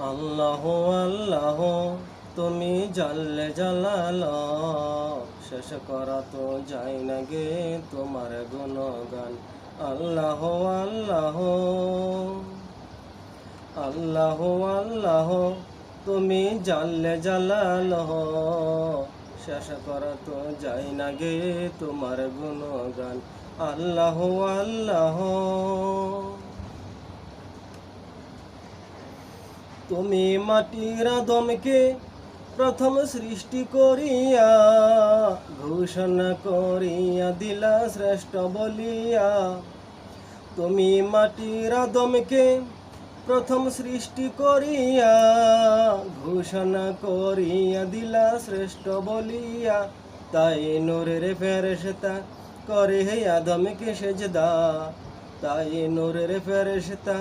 আল্লাহ আল্লাহ, তুমি জানলে জালাল। শেষ করা তো যাই না গে তোমার গুণগান। আল্লাহ আল্লাহ আল্লাহ আল্লাহ, তুমি জানলে জালাল। শেষ করা তো যাই না গে তোমার গুণগান। আল্লাহ আল্লাহ। তুমি মাটির আদমকে প্রথম সৃষ্টি করিয়া, ঘোষণা করিয়া দিলা শ্রেষ্ঠ বলিয়া। তুমি মাটির আদমকে প্রথম সৃষ্টি করিয়া, ঘোষণা করিয়া দিলা শ্রেষ্ঠ বলিয়া। তাই নূরের ফেরেশতা করে হে আদমকে সেজদা। তাই নূরের ফেরেশতা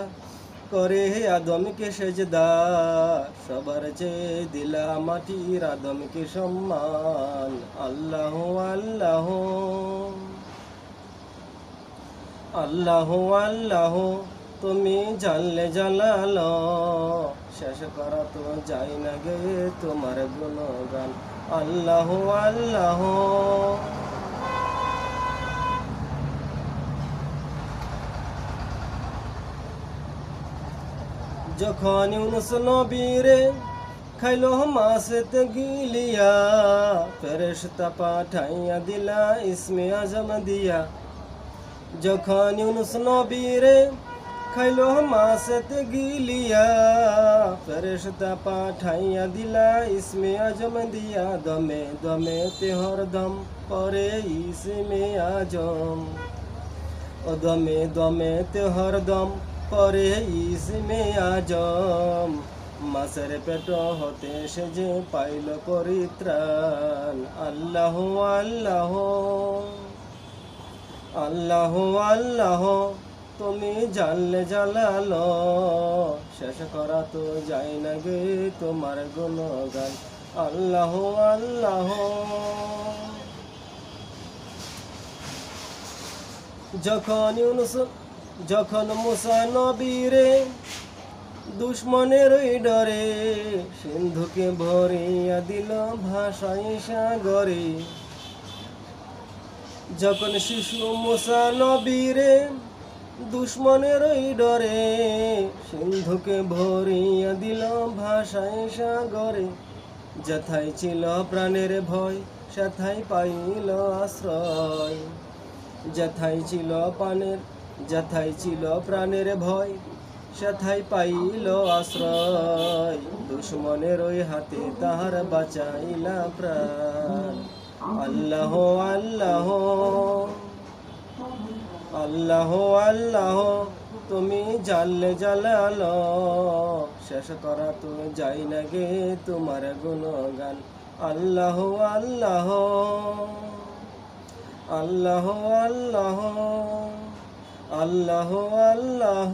করে আদমকে সেজদা। সবার চেয়ে দিলা মাটির আদমকে সম্মান। আল্লাহ আল্লাহ। আল্লাহ আল্লাহ, তুমি জানলে জালাল। শেষ করা তো যাই না গে তোমার গুণগান। আল্লাহ আল্লাহ। যখন ইউনুস নবীরে খাইলো মাসেতে গিলিয়া, ফেরেশতা পাঠাইয়া দিলা ইসমে আজম দিয়া। যখন ইউনুস নবীরে খাইলো মাসেতে গিলিয়া, ফেরেশতা পাঠাইয়া দিলা ইসমে আজম দিয়া। দমে দমে তে হরদম পরে ইসমে আজম। ও দমে দমে তে হরদম পরে ইসমে আজম। মাসের পেট হতে সে যে পাইল পরিত্রাণ। আল্লাহ আল্লাহ আল্লাহ আল্লাহ, তুমি জানলে জালাল। শেষ করা তো যাই না গে তোমার গুণগান। আল্লাহ আল্লাহ। যখন ইউনুস যখন মুসা নবীরে দুশ্মনের ওই ডরে সিন্ধুকে ভরিয়া দিল ভাষায় সাগরে। যখন শিশু মুসা নবীরে দুশ্মনের ওই ডরে সিন্ধুকে ভরিয়া দিল ভাষায় সাগরে। যথাই ছিল প্রাণের ভয় সেথাই পাইল আশ্রয়। যথাই ছিল পানের যথাই ছিল প্রাণের ভয়, সেথাই পাইল আশ্রয়। দুশ্মনের ওই হাতে তাহার বাঁচাইলা প্রাণ। আল্লাহ আল্লাহ আল্লাহ আল্লাহ, তুমি জানলে জালাল। শেষ করা তো যাই না গে তোমার গুণগান। আল্লাহ আল্লাহ আল্লাহ আল্লাহ। আল্লাহ আল্লাহ